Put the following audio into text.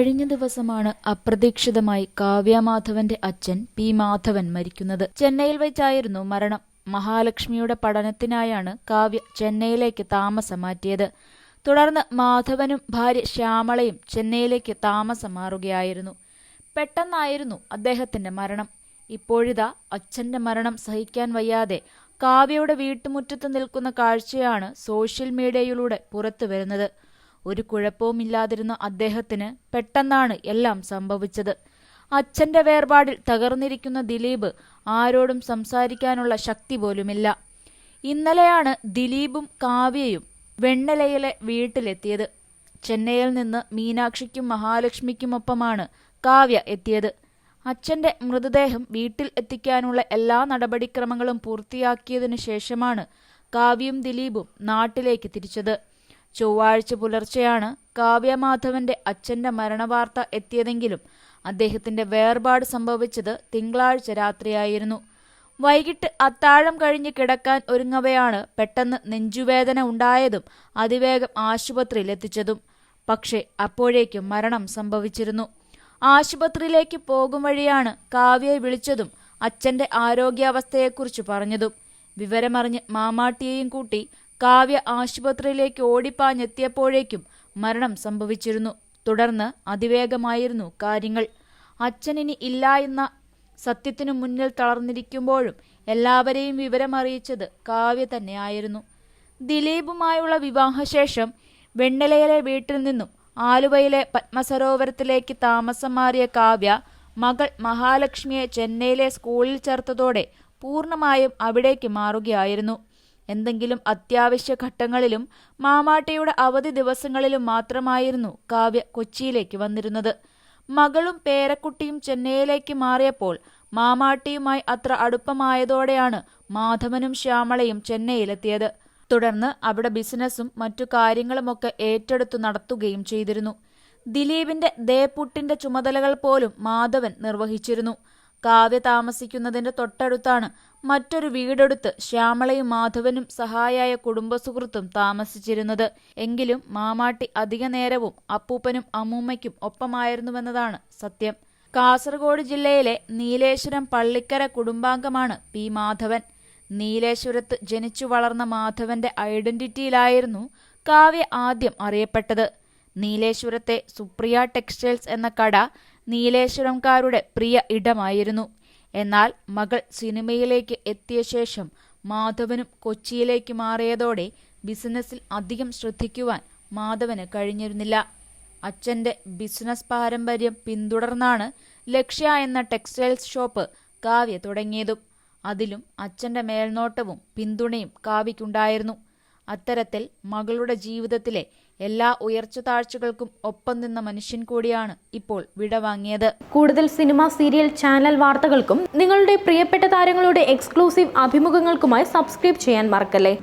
കഴിഞ്ഞ ദിവസമാണ് അപ്രതീക്ഷിതമായി കാവ്യമാധവന്റെ അച്ഛൻ പി. മാധവൻ മരിക്കുന്നത്. ചെന്നൈയിൽ വെച്ചായിരുന്നു മരണം. മഹാലക്ഷ്മിയുടെ പഠനത്തിനായാണ് കാവ്യ ചെന്നൈയിലേക്ക് താമസം മാറ്റിയത്. തുടർന്ന് മാധവനും ഭാര്യ ശ്യാമളയും ചെന്നൈയിലേക്ക് താമസം മാറുകയായിരുന്നു. പെട്ടെന്നായിരുന്നു അദ്ദേഹത്തിന്റെ മരണം. ഇപ്പോഴിതാ അച്ഛന്റെ മരണം സഹിക്കാൻ വയ്യാതെ കാവ്യയുടെ വീട്ടുമുറ്റത്ത് നിൽക്കുന്ന കാഴ്ചയാണ് സോഷ്യൽ മീഡിയയിലൂടെ പുറത്തു വരുന്നത് ഒരു കുഴപ്പവുമില്ലാതിരുന്ന അദ്ദേഹത്തിന് പെട്ടെന്നാണ് എല്ലാം സംഭവിച്ചത്. അച്ഛന്റെ വേർപാടിൽ തകർന്നിരിക്കുന്ന ദിലീപ് ആരോടും സംസാരിക്കാനുള്ള ശക്തി പോലുമില്ല. ഇന്നലെയാണ് ദിലീപും കാവ്യയും വെണ്ണലയിലെ വീട്ടിലെത്തിയത്. ചെന്നൈയിൽ നിന്ന് മീനാക്ഷിക്കും മഹാലക്ഷ്മിക്കുമൊപ്പമാണ് കാവ്യ എത്തിയത്. അച്ഛന്റെ മൃതദേഹം വീട്ടിൽ എത്തിക്കാനുള്ള എല്ലാ നടപടിക്രമങ്ങളും പൂർത്തിയാക്കിയതിനു ശേഷമാണ് കാവ്യയും ദിലീപും നാട്ടിലേക്ക് തിരിച്ചത്. ചൊവ്വാഴ്ച പുലർച്ചെയാണ് കാവ്യമാധവന്റെ അച്ഛന്റെ മരണവാർത്ത എത്തിയതെങ്കിലും അദ്ദേഹത്തിന്റെ വേർപാട് സംഭവിച്ചത് തിങ്കളാഴ്ച രാത്രിയായിരുന്നു. വൈകിട്ട് അത്താഴം കഴിഞ്ഞ് കിടക്കാൻ ഒരുങ്ങവെയാണ് പെട്ടെന്ന് നെഞ്ചുവേദന ഉണ്ടായതും അതിവേഗം ആശുപത്രിയിൽ എത്തിച്ചതും. പക്ഷേ അപ്പോഴേക്കും മരണം സംഭവിച്ചിരുന്നു. ആശുപത്രിയിലേക്ക് പോകും വഴിയാണ് കാവ്യയെ വിളിച്ചതും അച്ഛന്റെ ആരോഗ്യാവസ്ഥയെക്കുറിച്ച് പറഞ്ഞതും. വിവരമറിഞ്ഞ് മാമാട്ടിയെയും കൂട്ടി കാവ്യ ആശുപത്രിയിലേക്ക് ഓടിപ്പാഞ്ഞെത്തിയപ്പോഴേക്കും മരണം സംഭവിച്ചിരുന്നു. തുടർന്ന് അതിവേഗമായിരുന്നു കാര്യങ്ങൾ. അച്ഛനിനി ഇല്ല എന്ന സത്യത്തിനു മുന്നിൽ തളർന്നിരിക്കുമ്പോഴും എല്ലാവരെയും വിവരമറിയിച്ചത് കാവ്യ തന്നെയായിരുന്നു. ദിലീപുമായുള്ള വിവാഹശേഷം വെണ്ണലയിലെ വീട്ടിൽ നിന്നും ആലുവയിലെ പത്മസരോവരത്തിലേക്ക് താമസം മാറിയ കാവ്യ മകൾ മഹാലക്ഷ്മിയെ ചെന്നൈയിലെ സ്കൂളിൽ ചേർത്തതോടെ പൂർണമായും അവിടേക്ക് മാറുകയായിരുന്നു. എന്തെങ്കിലും അത്യാവശ്യ ഘട്ടങ്ങളിലും മാമാട്ടയുടെ അവധി ദിവസങ്ങളിലും മാത്രമായിരുന്നു കാവ്യ കൊച്ചിയിലേക്ക് വന്നിരുന്നത്. മകളും പേരക്കുട്ടിയും ചെന്നൈയിലേക്ക് മാറിയപ്പോൾ മാമാട്ടിയുമായി അത്ര അടുപ്പമായതോടെയാണ് മാധവനും ശ്യാമളയും ചെന്നൈയിലെത്തിയത്. തുടർന്ന് അവിടെ ബിസിനസ്സും മറ്റു കാര്യങ്ങളുമൊക്കെ ഏറ്റെടുത്തു നടത്തുകയും ചെയ്തിരുന്നു. ദിലീപിന്റെ ദേപുട്ടിന്റെ ചുമതലകൾ പോലും മാധവൻ നിർവഹിച്ചിരുന്നു. കാവ്യ താമസിക്കുന്നതിന്റെ തൊട്ടടുത്താണ് മറ്റൊരു വീടെടുത്ത് ശ്യാമളയും മാധവനും സഹായായ കുടുംബസുഹൃത്തും താമസിച്ചിരുന്നത്. എങ്കിലും മാമാട്ടി അധിക നേരവും അപ്പൂപ്പനും അമ്മൂമ്മയ്ക്കും ഒപ്പമായിരുന്നുവെന്നതാണ് സത്യം. കാസർഗോഡ് ജില്ലയിലെ നീലേശ്വരം പള്ളിക്കര കുടുംബാംഗമാണ് പി മാധവൻ. നീലേശ്വരത്ത് ജനിച്ചു വളർന്ന മാധവന്റെ ഐഡന്റിറ്റിയിലായിരുന്നു കാവ്യ ആദ്യം അറിയപ്പെട്ടത്. നീലേശ്വരത്തെ സുപ്രിയ ടെക്സ്റ്റൈൽസ് എന്ന കട നീലേശ്വരംകാരുടെ പ്രിയ ഇടമായിരുന്നു. എന്നാൽ മകൾ സിനിമയിലേക്ക് എത്തിയ ശേഷം മാധവനും കൊച്ചിയിലേക്ക് മാറിയതോടെ ബിസിനസ്സിൽ അധികം ശ്രദ്ധിക്കുവാൻ മാധവന് കഴിഞ്ഞിരുന്നില്ല. അച്ഛന്റെ ബിസിനസ് പാരമ്പര്യം പിന്തുടർന്നാണ് ലക്ഷ്യ എന്ന ടെക്സ്റ്റൈൽസ് ഷോപ്പ് കാവ്യ തുടങ്ങിയതും. അതിലും അച്ഛന്റെ മേൽനോട്ടവും പിന്തുണയും കാവ്യയ്ക്കുണ്ടായിരുന്നു അത്തരത്തിൽ മകളുടെ ജീവിതത്തിലെ എല്ലാ ഉയർച്ച താഴ്ചകൾക്കും ഒപ്പം നിന്ന മനുഷ്യൻ കൂടിയാണ് ഇപ്പോൾ വിടവാങ്ങിയത് കൂടുതൽ സിനിമ സീരിയൽ ചാനൽ വാർത്തകൾക്കും നിങ്ങളുടെ പ്രിയപ്പെട്ട താരങ്ങളുടെ എക്സ്ക്ലൂസീവ് അഭിമുഖങ്ങൾക്കുമായി സബ്സ്ക്രൈബ് ചെയ്യാൻ മറക്കല്ലേ?